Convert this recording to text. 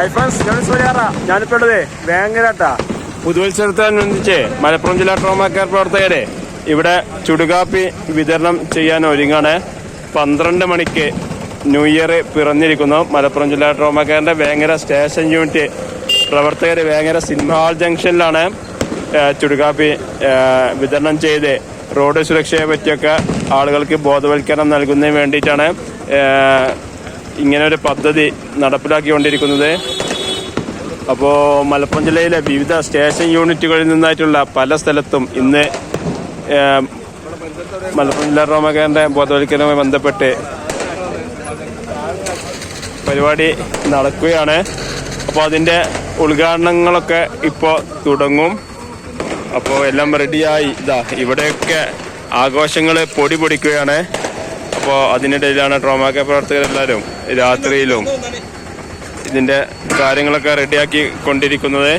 Hi friends ഞാൻ സൂര്യാറ ഞാനിപ്പോ ഉള്ളതേ വേങ്ങരാട്ടാ. പുതുവത്സരത്തോടനുബന്ധിച്ച് മലപ്പുറം ജില്ലാ ട്രോമാ കെയർ പ്രവർത്തകരെ ഇവിടെ ചുടുകാപ്പി വിതരണം ചെയ്യാൻ ഒരുങ്ങാണ്. പന്ത്രണ്ട് മണിക്ക് ന്യൂ ഇയർ പിറന്നിരിക്കുന്നു. മലപ്പുറം ജില്ലാ ട്രോമാ കെയറിന്റെ വേങ്ങര സ്റ്റേഷൻ യൂണിറ്റ് പ്രവർത്തകർ വേങ്ങര സിനിമ ഹാൾ ജംഗ്ഷനിലാണ് ചുടുകാപ്പി വിതരണം ചെയ്ത് റോഡ് സുരക്ഷയെ പറ്റിയൊക്കെ ആളുകൾക്ക് ബോധവൽക്കരണം നൽകുന്നതിന് വേണ്ടിയിട്ടാണ് ഇങ്ങനെ ഒരു പദ്ധതി നടപ്പിലാക്കിക്കൊണ്ടിരിക്കുന്നത്. അപ്പോൾ മലപ്പുറം ജില്ലയിലെ വിവിധ സ്റ്റേഷൻ യൂണിറ്റുകളിൽ നിന്നായിട്ടുള്ള പല സ്ഥലത്തും ഇന്ന് മലപ്പുറം ജില്ലാ റോമകേറിന്റെ ബോധവൽക്കരണവുമായി ബന്ധപ്പെട്ട് പരിപാടി നടക്കുകയാണ്. അപ്പോൾ അതിന്റെ ഉദ്ഘാടനങ്ങളൊക്കെ ഇപ്പോൾ തുടങ്ങും. അപ്പോൾ എല്ലാം റെഡിയായി ഇതാ ഇവിടെയൊക്കെ ആഘോഷങ്ങൾ പൊടി പൊടിക്കുകയാണ്. അപ്പോൾ അതിനിടയിലാണ് ട്രോമാ കെയർ പ്രവർത്തകരെല്ലാവരും രാത്രിയിലും ഇതിന്റെ കാര്യങ്ങളൊക്കെ റെഡിയാക്കി കൊണ്ടിരിക്കുന്നത്.